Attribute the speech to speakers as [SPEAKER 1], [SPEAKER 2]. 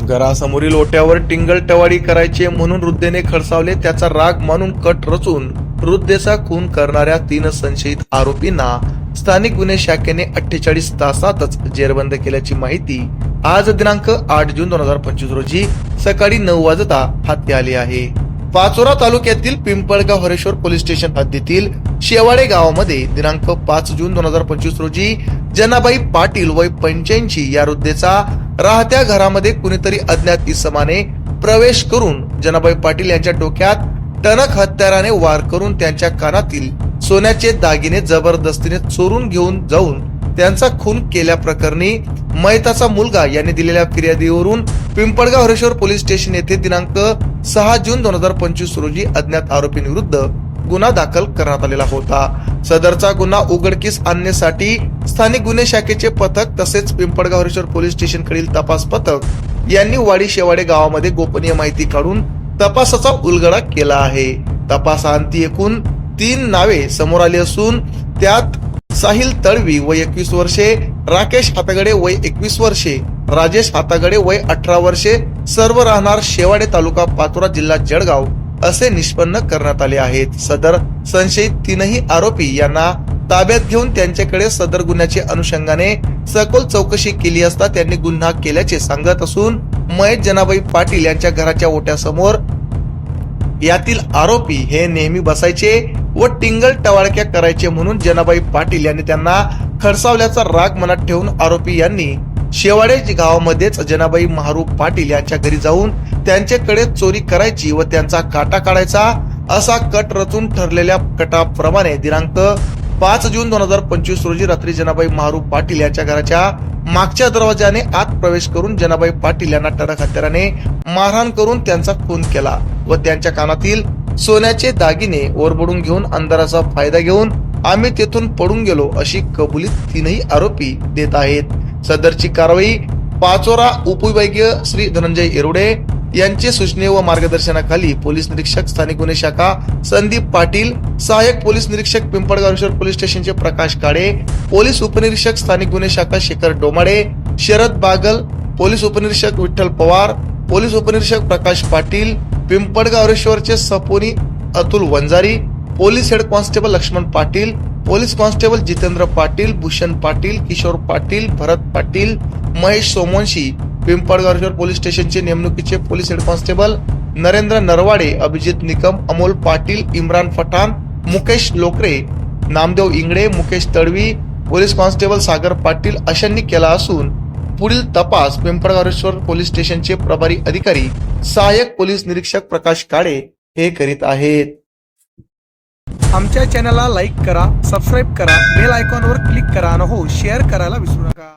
[SPEAKER 1] घरासमोरील ओट्यावर टिंगल टवाळी करायचे म्हणून वृद्धेने खडसावले. त्याचा राग मानून कट रचून वृद्धेचा खून करणाऱ्या तीन संशयित आरोपींना स्थानिक गुन्हे शाखेने अठ्ठेचाळीस तासातच जेरबंद केल्याची माहिती आज दिनांक आठ जून दोन हजार पंचवीस रोजी सकाळी नऊ वाजता हाती आली आहे. पाचोरा तालुक्यातील पिंपळगाव हरेश्वर पोलीस स्टेशन हद्दीतील शेवाडे गावामध्ये दिनांक पाच जून दोन हजार पंचवीस रोजी जनाबाई पाटील वय पंच्याऐंशी या वृद्धेचा राहत्या घरामध्ये कुणीतरी अज्ञात इसमाने प्रवेश करून जनाबाई पाटील यांच्या डोक्यात टणक हत्याराने वार करून त्यांच्या कानातील सोन्याचे दागिने जबरदस्तीने चोरून घेऊन जाऊन त्यांचा खून केल्या प्रकरणी मैताचा मुलगा यांनी दिलेल्या फिर्यादीवरून पिंपळगाव हरेश्वर पोलीस स्टेशन येथे दिनांक सहा जून दोन हजार पंचवीस रोजी अज्ञात आरोपींविरुद्ध गुन्हा दाखल करण्यात आलेला होता. सदरचा गुन्हा उघडकीस आणण्यासाठी स्थानिक गुन्हे शाखेचे पथक तसेच पिंपळगाव हरेश्वर पोलीस स्टेशन कडील तपास पथक यांनी वाडी शेवाडे गावामध्ये गोपनीय माहिती काढून तपासाचा उलगडा केला आहे. तपासांती एकूण तीन नावे समोर आली असून त्यात साहिल तळवी वय एकवीस वर्षे राकेश हातागडे वय एकवीस वर्षे राजेश हातागडे वय अठरा वर्षे सर्व राहणार शेवाडे तालुका पाचोरा जिल्हा जळगाव. असे निष्पन्न करण्यात आले आहेत. सदर संशयित तीनही आरोपी यांना ताब्यात घेऊन त्यांच्याकडे सदर गुन्ह्याचे अनुषंगाने सखोल चौकशी केली असता त्यांनी गुन्हा केल्याचे सांगत असून महेश जनाबाई पाटील यांच्या घराच्या ओट्यासमोर यातील आरोपी हे नेहमी बसायचे व टिंगल टवाळक्या करायचे म्हणून जनाबाई पाटील यांनी त्यांना खडसावल्याचा राग मनात ठेवून आरोपी यांनी शेवाडे गावामध्येच जनाबाई महारू पाटील यांच्या घरी जाऊन त्यांच्याकडे चोरी करायची व त्यांचा काटा काढायचा असा कट रचून ठरलेल्या कटाप्रमाणे दिनांक पाच जून दोन हजार पंचवीस रोजी रात्री जनाबाई महारू पाटील यांच्या घराच्या मागच्या दरवाजाने आत प्रवेश करून जनाबाई पाटील यांना टडक हत्याराने मारहाण करून त्यांचा खून केला व त्यांच्या कानातील सोन्याचे दागिने ओरबडून घेऊन अंधाराचा फायदा घेऊन आम्ही तेथून पडून गेलो अशी कबुली तीनही आरोपी देत आहेत. सदरची कारवाई पाचोरा उपविभागीय श्री धनंजय येरुडे यांचे सूचने व मार्गदर्शनाखाली पोलीस निरीक्षक स्थानिक गुन्हे शाखा संदीप पाटील सहाय्यक पोलीस निरीक्षक पिंपळगावेश्वर पोलीस स्टेशनचे प्रकाश काळे पोलीस उपनिरीक्षक स्थानिक गुन्हे शाखा शेखर डोमाडे शरद बागल पोलीस उपनिरीक्षक विठ्ठल पवार पोलीस उपनिरीक्षक प्रकाश पाटील पिंपळगावरेश्वरचे सपोनी Atul Vanjari police head constable Laxman Patil police constable Jitendra Patil Bhushan Patil Kishor Patil Bharat Patil Mahesh Somvanshi Pimpalgaveshwar police स्टेशनचे नेमणुकीचे police head constable Narendra Narwade Abhijit Nikam Amol Patil Imran Pathan Mukesh Lokre Namdev Ingde Mukesh Tadvi police constable Sagar Patil अशांनी केला असून पुढील तपास पिंपळगावेश्वर police स्टेशनचे प्रभारी अधिकारी सहाय्यक पोलीस निरीक्षक प्रकाश काळे हे करीत आहेत.
[SPEAKER 2] आमच्या चॅनलला लाईक करा सबस्क्राईब करा बेल आयकॉनवर क्लिक करा आणि हो शेअर करायला विसरू नका.